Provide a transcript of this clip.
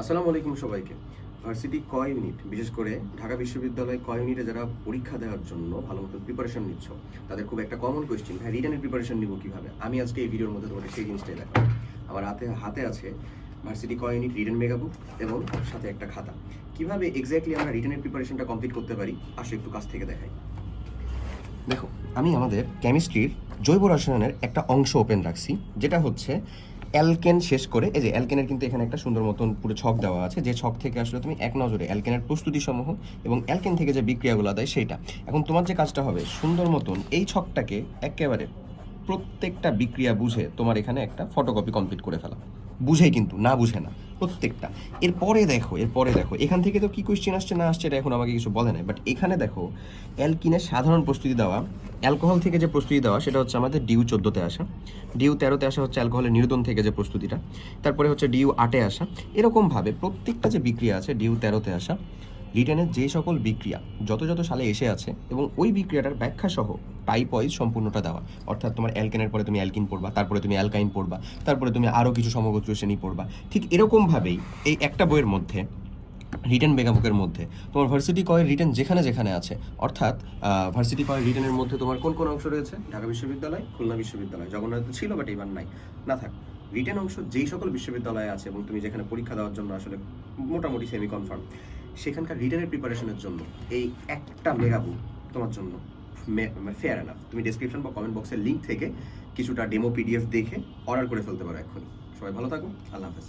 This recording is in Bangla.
আসসালামু আলাইকুম সবাইকে। ভার্সিটি ক ইউনিট বিশেষ করে ঢাকা বিশ্ববিদ্যালয় ক ইউনিটে যারা পরীক্ষা দেওয়ার জন্য ভালো মতো প্রিপারেশন নিচ্ছ? তাদের খুব একটা কমন কোয়েশ্চেন ভাই রিটার্নের প্রিপারেশন নিব কীভাবে? আমি আজকে এই ভিডিওর মধ্যে তোমাকে সেই জিনিসটাই দেখাবো। আমার হাতে হাতে আছে ভার্সিটি ক ইউনিট রিটার্ন মেগাবুক এবং সাথে একটা খাতা। কীভাবে এক্স্যাক্টলি আমরা রিটার্নের প্রিপারেশনটা কমপ্লিট করতে পারি? আসো একটু কাছ থেকে দেখাই। দেখো, আমি আমাদের কেমিস্ট্রির জৈব রসায়নের একটা অংশ ওপেন রাখছি, যেটা হচ্ছে অ্যালকেন শেষ করে, এই যে অ্যালকেনের কিন্তু এখানে একটা সুন্দর মতন পুরো ছক দেওয়া আছে, যে ছক থেকে আসলে তুমি এক নজরে অ্যালকেনের প্রস্তুতি সমূহ এবং অ্যালকেন থেকে যে বিক্রিয়াগুলো দেয় সেইটা। এখন তোমার যে কাজটা হবে, সুন্দর মতন এই ছকটাকে একেবারে প্রত্যেকটা বিক্রিয়া বুঝে তোমার এখানে একটা ফটোকপি কমপ্লিট করে ফেলা। বুঝে কিন্তু, না বুঝে না। প্রত্যেকটা। এরপরে দেখো এরপরে দেখো, এখান থেকে তো কি কোয়েশ্চেন আসছে না আসছে এটা এখন আমাকে কিছু বলে নাই বাট এখানে দেখো, অ্যালকিনের সাধারণ প্রস্তুতি দেওয়া, অ্যালকোহল থেকে যে প্রস্তুতি দেওয়া, সেটা হচ্ছে আমাদের ডিউ চোদ্দোতে আসা। ডিউ তেরোতে আসা হচ্ছে অ্যালকোহলের নিরোধন থেকে যে প্রস্তুতিটা, তারপরে হচ্ছে ডিউ আটে আসা। এরকমভাবে প্রত্যেকটা যে বিক্রিয়া আছে, ডিউ তেরোতে আসা রিটার্নের যে সকল বিক্রিয়া যত যত সালে এসে আছে এবং ওই বিক্রিয়াটার ব্যাখ্যা সহ টাইপ ওয়াইজ সম্পূর্ণটা দেওয়া। অর্থাৎ তোমার অ্যালকেনের পরে তুমি অ্যালকিন পড়বা, তারপরে তুমি অ্যালকাইন পড়বা, তারপরে তুমি আরও কিছু সমগোত্র শ্রেণি পড়বা। ঠিক এরকমভাবেই এই একটা বইয়ের মধ্যে রিটার্ন মেগাবুকের মধ্যে তোমার ভার্সিটি কয়ের রিটার্ন যেখানে যেখানে আছে, অর্থাৎ ভার্সিটি কয়ের রিটার্নের মধ্যে তোমার কোন কোন অংশ রয়েছে? ঢাকা বিশ্ববিদ্যালয়, খুলনা বিশ্ববিদ্যালয়। জগন্নাথ ছিল বাট এবার নাই। না থাক রিটার্ন অংশ যেই সকল বিশ্ববিদ্যালয়ে আছে এবং তুমি যেখানে পরীক্ষা দেওয়ার জন্য আসলে মোটামুটি সেমি কনফার্ম সেখানকার রিটার্নের প্রিপারেশনের জন্য, এই একটা মেগা বুক তোমার জন্য ফেয়ার এনাফ তুমি ডিসক্রিপশন বা কমেন্ট বক্সের লিঙ্ক থেকে কিছুটা ডেমো পিডিএফ দেখে অর্ডার করে ফেলতে পারো এক্ষুনি। সবাই ভালো থাকো, আল্লাহ হাফেজ।